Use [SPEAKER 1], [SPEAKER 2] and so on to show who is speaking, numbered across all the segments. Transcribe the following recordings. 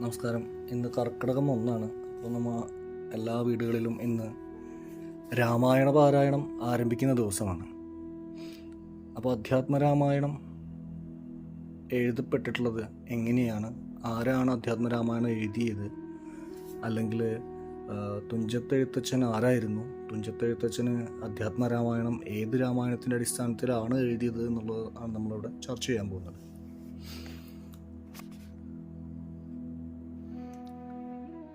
[SPEAKER 1] നമസ്കാരം. ഇന്ന് കർക്കിടകം ഒന്നാണ്. അപ്പോൾ നമ്മൾ എല്ലാ വീടുകളിലും ഇന്ന് രാമായണ പാരായണം ആരംഭിക്കുന്ന ദിവസമാണ്. അപ്പോൾ അധ്യാത്മ രാമായണം എഴുതപ്പെട്ടിട്ടുള്ളത് എങ്ങനെയാണ്? ആരാണ് അധ്യാത്മ രാമായണം എഴുതിയത്? അല്ലെങ്കിൽ തുഞ്ചത്തെഴുത്തച്ഛൻ ആരായിരുന്നു? തുഞ്ചത്തെഴുത്തച്ഛന് അധ്യാത്മ രാമായണം ഏത് രാമായണത്തിന്റെ അടിസ്ഥാനത്തിലാണ് എഴുതിയത് എന്നുള്ളതാണ് നമ്മളിവിടെ ചർച്ച ചെയ്യാൻ പോകുന്നത്.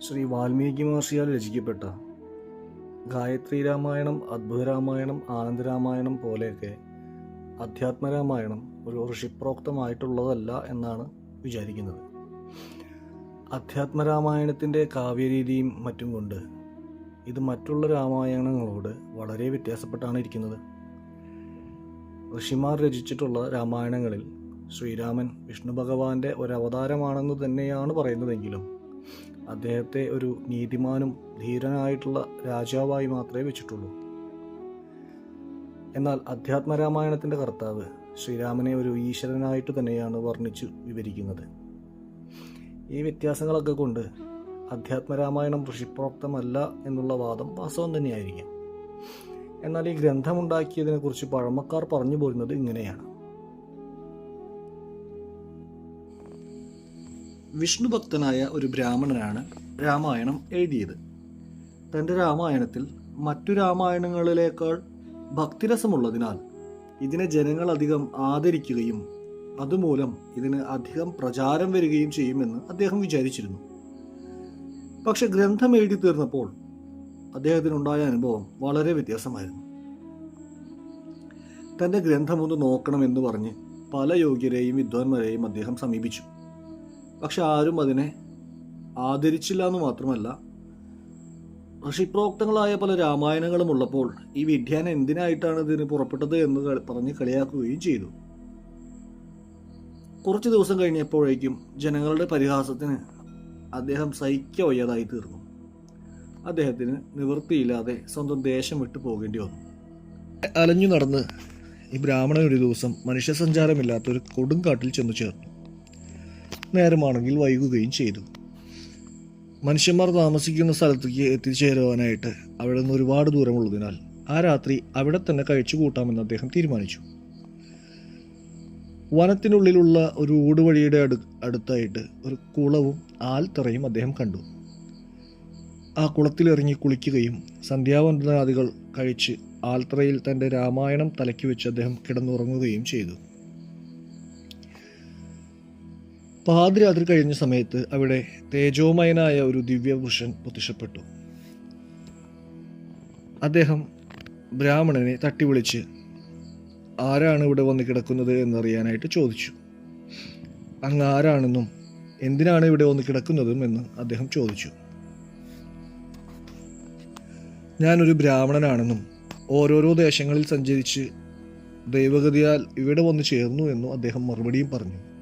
[SPEAKER 1] ശ്രീ വാൽമീകി മഹർഷിയാൽ രചിക്കപ്പെട്ട ഗായത്രി രാമായണം അദ്ഭുത രാമായണം ആനന്ദ രാമായണം പോലെയൊക്കെ അധ്യാത്മരാമായണം ഒരു ഋഷിപ്രോക്തമായിട്ടുള്ളതല്ല എന്നാണ് വിചാരിക്കുന്നത്. അധ്യാത്മരാമായണത്തിന്റെ കാവ്യരീതിയും മറ്റും കൊണ്ട് ഇത് മറ്റുള്ള രാമായണങ്ങളോട് വളരെ വ്യത്യാസപ്പെട്ടാണ് ഇരിക്കുന്നത്. ഋഷിമാർ രചിച്ചിട്ടുള്ള രാമായണങ്ങളിൽ ശ്രീരാമൻ വിഷ്ണു ഭഗവാന്റെ ഒരു അവതാരമാണെന്ന് തന്നെയാണ് പറയുന്നതെങ്കിലും അദ്ദേഹത്തെ ഒരു നീതിമാനും ധീരനായിട്ടുള്ള രാജാവായി മാത്രമേ വെച്ചിട്ടുള്ളൂ. എന്നാൽ അധ്യാത്മരാമായണത്തിന്റെ കർത്താവ് ശ്രീരാമനെ ഒരു ഈശ്വരനായിട്ട് തന്നെയാണ് വർണിച്ചു വിവരിക്കുന്നത്. ഈ വ്യത്യാസങ്ങളൊക്കെ കൊണ്ട് അധ്യാത്മരാമായണം ഋഷിപ്രോക്തമല്ല എന്നുള്ള വാദം വാസ്തവം തന്നെയായിരിക്കും. എന്നാൽ ഈ ഗ്രന്ഥമുണ്ടാക്കിയതിനെക്കുറിച്ച് പഴമക്കാർ പറഞ്ഞു പോരുന്നത് ഇങ്ങനെയാണ്. വിഷ്ണു ഭക്തനായ ഒരു ബ്രാഹ്മണനാണ് രാമായണം എഴുതിയത്. തന്റെ രാമായണത്തിൽ മറ്റു രാമായണങ്ങളിലേക്കാൾ ഭക്തിരസമുള്ളതിനാൽ ഇതിനെ ജനങ്ങൾ അധികം ആദരിക്കുകയും അതുമൂലം ഇതിന് അധികം പ്രചാരം വരികയും ചെയ്യുമെന്ന് അദ്ദേഹം വിചാരിച്ചിരുന്നു. പക്ഷെ ഗ്രന്ഥം എഴുതി തീർന്നപ്പോൾ അദ്ദേഹത്തിനുണ്ടായ അനുഭവം വളരെ വ്യത്യാസമായിരുന്നു. തന്റെ ഗ്രന്ഥം ഒന്ന് നോക്കണമെന്ന് പറഞ്ഞ് പല യോഗ്യരെയും വിദ്വാൻമാരെയും അദ്ദേഹം സമീപിച്ചു. പക്ഷെ ആരും അതിനെ ആദരിച്ചില്ല എന്ന് മാത്രമല്ല ഋഷിപ്രോക്തങ്ങളായ പല രാമായണങ്ങളും ഉള്ളപ്പോൾ ഈ വിദ്യാനം എന്തിനായിട്ടാണ് ഇതിന് പുറപ്പെട്ടത് എന്ന് പറഞ്ഞ് കളിയാക്കുകയും ചെയ്തു. കുറച്ച് ദിവസം കഴിഞ്ഞപ്പോഴേക്കും ജനങ്ങളുടെ പരിഹാസത്തിന് അദ്ദേഹം സഹിക്ക വയ്യാതായി തീർന്നു. അദ്ദേഹത്തിന് നിവൃത്തിയില്ലാതെ സ്വന്തം ദേശം വിട്ടു പോകേണ്ടി വന്നു. അലഞ്ഞു നടന്ന് ഈ ബ്രാഹ്മണൻ ഒരു ദിവസം മനുഷ്യസഞ്ചാരമില്ലാത്ത ഒരു കൊടുങ്കാട്ടിൽ ചെന്നു ചേർന്നു. നേരമാണെങ്കിൽ വൈകുകയും ചെയ്തു. മനുഷ്യന്മാർ താമസിക്കുന്ന സ്ഥലത്തേക്ക് എത്തിച്ചേരുവാനായിട്ട് അവിടെ നിന്ന് ഒരുപാട് ദൂരമുള്ളതിനാൽ ആ രാത്രി അവിടെ തന്നെ കഴിച്ചു കൂട്ടാമെന്ന് അദ്ദേഹം തീരുമാനിച്ചു. വനത്തിനുള്ളിലുള്ള ഒരു ഊടുവഴിയുടെ അടു അടുത്തായിട്ട് ഒരു കുളവും ആൽത്തറയും അദ്ദേഹം കണ്ടു. ആ കുളത്തിലിറങ്ങി കുളിക്കുകയും സന്ധ്യാവന്ദനാദികൾ കഴിച്ച് ആൽത്തറയിൽ തന്റെ രാമായണം തലയ്ക്ക് വെച്ച് അദ്ദേഹം കിടന്നുറങ്ങുകയും ചെയ്തു. പാതിരാത്രി കഴിഞ്ഞ സമയത്ത് അവിടെ തേജോമയനായ ഒരു ദിവ്യപുരുഷൻ പ്രത്യക്ഷപ്പെട്ടു. അദ്ദേഹം ബ്രാഹ്മണനെ തട്ടി വിളിച്ച് ആരാണ് ഇവിടെ വന്ന് കിടക്കുന്നത് എന്നറിയാനായിട്ട് ചോദിച്ചു. അങ്ങ് ആരാണെന്നും എന്തിനാണ് ഇവിടെ വന്ന് കിടക്കുന്നതും എന്ന് അദ്ദേഹം ചോദിച്ചു. ഞാനൊരു ബ്രാഹ്മണനാണെന്നും ഓരോരോ ദേശങ്ങളിൽ സഞ്ചരിച്ച് ദൈവഗതിയാൽ ഇവിടെ വന്ന് ചേർന്നു എന്നും അദ്ദേഹം മറുപടിയും പറഞ്ഞു.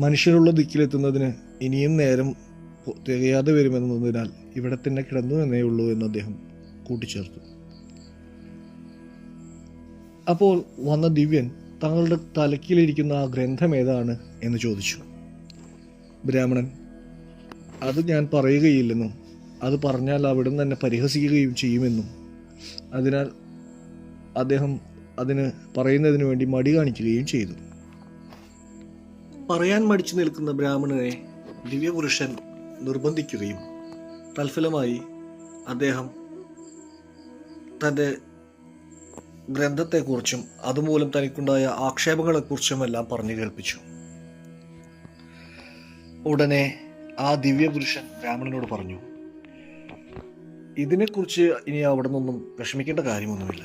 [SPEAKER 1] മനുഷ്യരുള്ള ദിക്കിലെത്തുന്നതിന് ഇനിയും നേരം തികയാതെ വരുമെന്നതിനാൽ ഇവിടെ തന്നെ കിടന്നു എന്നേ ഉള്ളൂ എന്ന് അദ്ദേഹം കൂട്ടിച്ചേർത്തു. അപ്പോൾ വന്ന ദിവ്യൻ തങ്ങളുടെ തലക്കിലിരിക്കുന്ന ആ ഗ്രന്ഥം ഏതാണ് എന്ന് ചോദിച്ചു. ബ്രാഹ്മണൻ അത് ഞാൻ പറയുകയില്ലെന്നും അത് പറഞ്ഞാൽ അവിടെ തന്നെ പരിഹസിക്കുകയും ചെയ്യുമെന്നും. അതിനാൽ അദ്ദേഹം അതിന് പറയുന്നതിന് വേണ്ടി മടി കാണിക്കുകയും ചെയ്തു. പറയാൻ മടിച്ചു നിൽക്കുന്ന ബ്രാഹ്മണനെ ദിവ്യപുരുഷൻ നിർബന്ധിക്കുകയും തൽഫലമായി അദ്ദേഹം തന്റെ ഗ്രന്ഥത്തെക്കുറിച്ചും അതുമൂലം തനിക്കുണ്ടായ ആക്ഷേപങ്ങളെക്കുറിച്ചുമെല്ലാം പറഞ്ഞു കേൾപ്പിച്ചു. ഉടനെ ആ ദിവ്യപുരുഷൻ ബ്രാഹ്മണനോട് പറഞ്ഞു ഇതിനെക്കുറിച്ച് ഇനി അവിടെ നിന്നൊന്നും വിഷമിക്കേണ്ട കാര്യമൊന്നുമില്ല.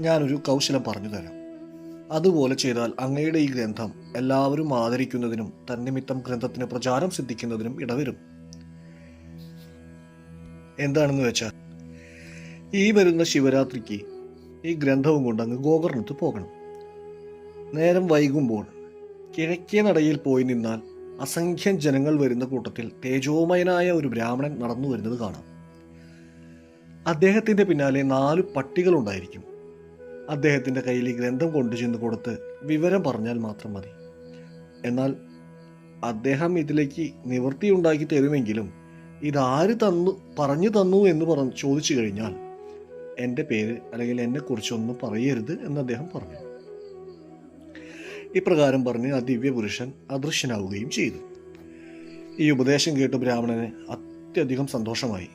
[SPEAKER 1] ഞാനൊരു കൗശലം പറഞ്ഞു തരാം. അതുപോലെ ചെയ്താൽ അങ്ങയുടെ ഈ ഗ്രന്ഥം എല്ലാവരും ആദരിക്കുന്നതിനും തന്നിമിത്തം ഗ്രന്ഥത്തിന് പ്രചാരം സിദ്ധിക്കുന്നതിനും ഇടവരും. എന്താണെന്ന് വെച്ചാൽ ഈ വരുന്ന ശിവരാത്രിക്ക് ഈ ഗ്രന്ഥവും കൊണ്ട് അങ്ങ് ഗോകർണത്ത് പോകണം. നേരം വൈകുമ്പോൾ കിഴക്കേ നടയിൽ പോയി നിന്നാൽ അസംഖ്യം ജനങ്ങൾ വരുന്ന കൂട്ടത്തിൽ തേജോമയനായ ഒരു ബ്രാഹ്മണൻ നടന്നു വരുന്നത് കാണാം. അദ്ദേഹത്തിന്റെ പിന്നാലെ നാല് പട്ടികളുണ്ടായിരിക്കും. അദ്ദേഹത്തിന്റെ കയ്യിൽ ഈ ഗ്രന്ഥം കൊണ്ടുചെന്ന് കൊടുത്ത് വിവരം പറഞ്ഞാൽ മാത്രം മതി. എന്നാൽ അദ്ദേഹം ഇതിലേക്ക് നിവൃത്തി ഉണ്ടാക്കി തരുമെങ്കിലും ഇതാര് തന്നു പറഞ്ഞു തന്നു എന്ന് പറഞ്ഞു ചോദിച്ചു കഴിഞ്ഞാൽ എന്റെ പേര് അല്ലെങ്കിൽ എന്നെക്കുറിച്ചൊന്നും പറയരുത് എന്ന് അദ്ദേഹം പറഞ്ഞു. ഇപ്രകാരം പറഞ്ഞ് ആ ദിവ്യപുരുഷൻ അദൃശ്യനാവുകയും ചെയ്തു. ഈ ഉപദേശം കേട്ട് ബ്രാഹ്മണന് അത്യധികം സന്തോഷമായി.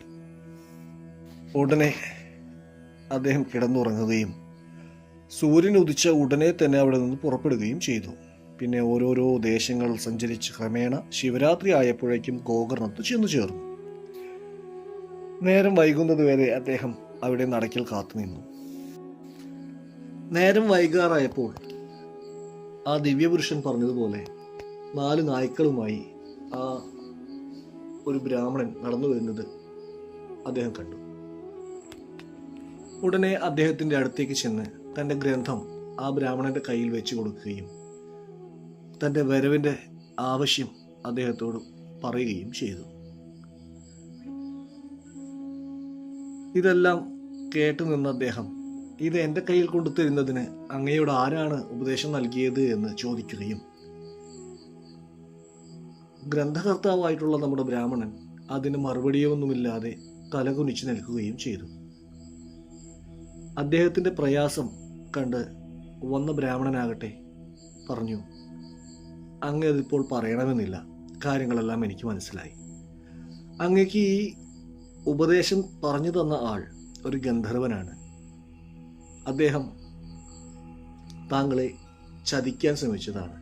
[SPEAKER 1] ഉടനെ അദ്ദേഹം കിടന്നുറങ്ങുകയും സൂര്യൻ ഉദിച്ച ഉടനെ തന്നെ അവിടെ നിന്ന് പുറപ്പെടുകയും ചെയ്തു. പിന്നെ ഓരോരോ ദേശങ്ങൾ സഞ്ചരിച്ച് ക്രമേണ ശിവരാത്രി ആയപ്പോഴേക്കും ഗോകർണത്ത് ചെന്നു ചേർന്നു. നേരം വൈകുന്നത് വരെ അദ്ദേഹം അവിടെ നടക്കിൽ കാത്തുനിന്നു നേരം വൈകാറായപ്പോൾ ആ ദിവ്യപുരുഷൻ പറഞ്ഞതുപോലെ നാല് നായ്ക്കളുമായി ആ ഒരു ബ്രാഹ്മണൻ നടന്നു വരുന്നത് അദ്ദേഹം കണ്ടു. ഉടനെ അദ്ദേഹത്തിന്റെ അടുത്തേക്ക് ചെന്ന് തന്റെ ഗ്രന്ഥം ആ ബ്രാഹ്മണന്റെ കയ്യിൽ വെച്ച് കൊടുക്കുകയും തന്റെ വരവിന്റെ ആവശ്യം അദ്ദേഹത്തോട് പറയുകയും ചെയ്തു. ഇതെല്ലാം കേട്ടു നിന്ന അദ്ദേഹം ഇത് എന്റെ കയ്യിൽ കൊണ്ടുതരുന്നതിന് അങ്ങയോട് ആരാണ് ഉപദേശം നൽകിയത്? എന്ന് ചോദിക്കുകയും ഗ്രന്ഥകർത്താവായിട്ടുള്ള നമ്മുടെ ബ്രാഹ്മണൻ അതിന് മറുപടിയൊന്നുമില്ലാതെ തലകുനിച്ച് നിൽക്കുകയും ചെയ്തു. അദ്ദേഹത്തിന്റെ പ്രയാസം കണ്ട് വന്ന ബ്രാഹ്മണനാകട്ടെ പറഞ്ഞു. അങ്ങ് അതിപ്പോൾ പറയണമെന്നില്ല. കാര്യങ്ങളെല്ലാം എനിക്ക് മനസ്സിലായി. അങ്ങക്ക് ഈ ഉപദേശം പറഞ്ഞു തന്ന ആൾ ഒരു ഗന്ധർവനാണ്. അദ്ദേഹം താങ്കളെ ചതിക്കാൻ ശ്രമിച്ചതാണ്.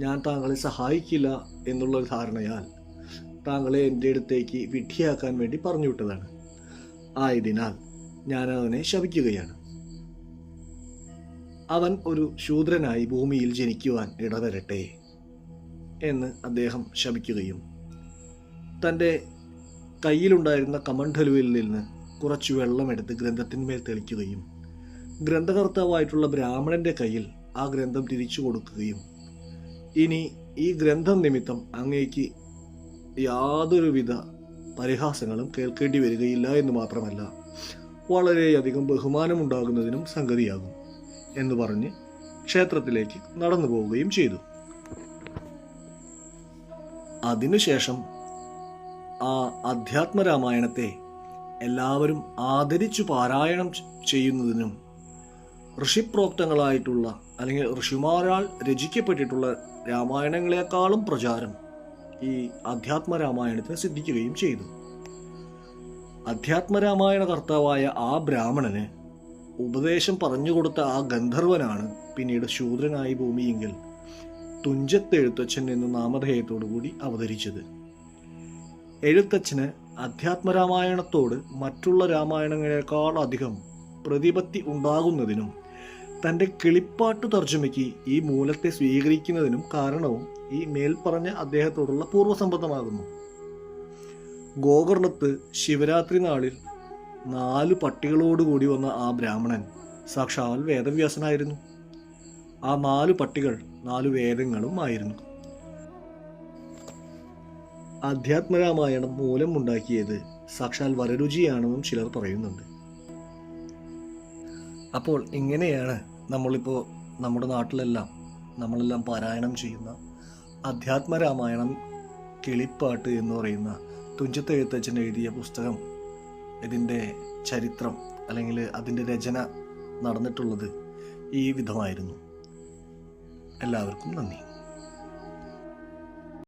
[SPEAKER 1] ഞാൻ താങ്കളെ സഹായിക്കില്ല എന്നുള്ളൊരു ധാരണയാൽ താങ്കളെ എന്റെ അടുത്തേക്ക് വിഡ്ഢിയാക്കാൻ വേണ്ടി പറഞ്ഞു വിട്ടതാണ്. ആയതിനാൽ ഞാൻ ശപിക്കുകയാണ്. അവൻ ഒരു ശൂദ്രനായി ഭൂമിയിൽ ജനിക്കുവാൻ ഇടവരട്ടെ എന്ന് അദ്ദേഹം ശപിക്കുകയും തന്റെ കയ്യിലുണ്ടായിരുന്ന കമണ്ഡലുവിൽ നിന്ന് കുറച്ച് വെള്ളമെടുത്ത് ഗ്രന്ഥത്തിന്മേൽ തെളിക്കുകയും ഗ്രന്ഥകർത്താവായിട്ടുള്ള ബ്രാഹ്മണന്റെ കയ്യിൽ ആ ഗ്രന്ഥം തിരിച്ചു കൊടുക്കുകയും ഇനി ഈ ഗ്രന്ഥം നിമിത്തം അങ്ങേക്ക് യാതൊരുവിധ പരിഹാസങ്ങളും കേൾക്കേണ്ടി വരികയില്ല എന്ന് മാത്രമല്ല വളരെയധികം ബഹുമാനമുണ്ടാകുന്നതിനും സംഗതിയാകും. എന്ന് പറഞ്ഞ് ക്ഷേത്രത്തിലേക്ക് നടന്നു പോവുകയും ചെയ്തു. അതിനുശേഷം ആ അധ്യാത്മരാമായണത്തെ എല്ലാവരും ആദരിച്ചു പാരായണം ചെയ്യുന്നതിനും ഋഷിപ്രോക്തങ്ങളായിട്ടുള്ള അല്ലെങ്കിൽ ഋഷിമാരാൾ രചിക്കപ്പെട്ടിട്ടുള്ള രാമായണങ്ങളെക്കാളും പ്രചാരം ഈ അധ്യാത്മ രാമായണത്തിന് സിദ്ധിക്കുകയും ചെയ്തു. അധ്യാത്മരാമായണ കർത്താവായ ആ ബ്രാഹ്മണന് ഉപദേശം പറഞ്ഞു കൊടുത്ത ആ ഗന്ധർവനാണ് പിന്നീട് ശൂദ്രനായി ഭൂമിയെങ്കിൽ തുഞ്ചത്തെഴുത്തച്ഛൻ എന്ന നാമധേയത്തോടു കൂടി അവതരിച്ചത്. എഴുത്തച്ഛന് അധ്യാത്മരാമായണത്തോട് മറ്റുള്ള രാമായണങ്ങളെക്കാൾ അധികം പ്രതിപത്തി ഉണ്ടാകുന്നതിനും തന്റെ കിളിപ്പാട്ടു തർജമയ്ക്ക് ഈ മൂലത്തെ സ്വീകരിക്കുന്നതിനും കാരണവും ഈ മേൽപ്പറഞ്ഞ അദ്ദേഹത്തോടുള്ള പൂർവസംബന്ധമാകുന്നു ഗോകർണത്ത് ശിവരാത്രി നാളിൽ നാലു പട്ടികളോടുകൂടി വന്ന ആ ബ്രാഹ്മണൻ സാക്ഷാൽ വേദവ്യാസനായിരുന്നു. ആ നാല് പട്ടികൾ നാല് വേദങ്ങളും ആയിരുന്നു. അധ്യാത്മരാമായണം മൂലം ഉണ്ടാക്കിയത് സാക്ഷാൽ വരരുചിയാണെന്നും ചിലർ പറയുന്നുണ്ട്. അപ്പോൾ ഇങ്ങനെയാണ് നമ്മളിപ്പോൾ നമ്മുടെ നാട്ടിലെല്ലാം നമ്മളെല്ലാം പാരായണം ചെയ്യുന്ന അധ്യാത്മരാമായണം കിളിപ്പാട്ട് എന്ന് പറയുന്ന തുഞ്ചത്തെഴുത്തച്ഛൻ എഴുതിയ പുസ്തകം ഇതിന്റെ ചരിത്രം അല്ലെങ്കിൽ അതിന്റെ രചന നടന്നിട്ടുള്ളത് ഈ വിധമായിരുന്നു. എല്ലാവർക്കും നന്ദി.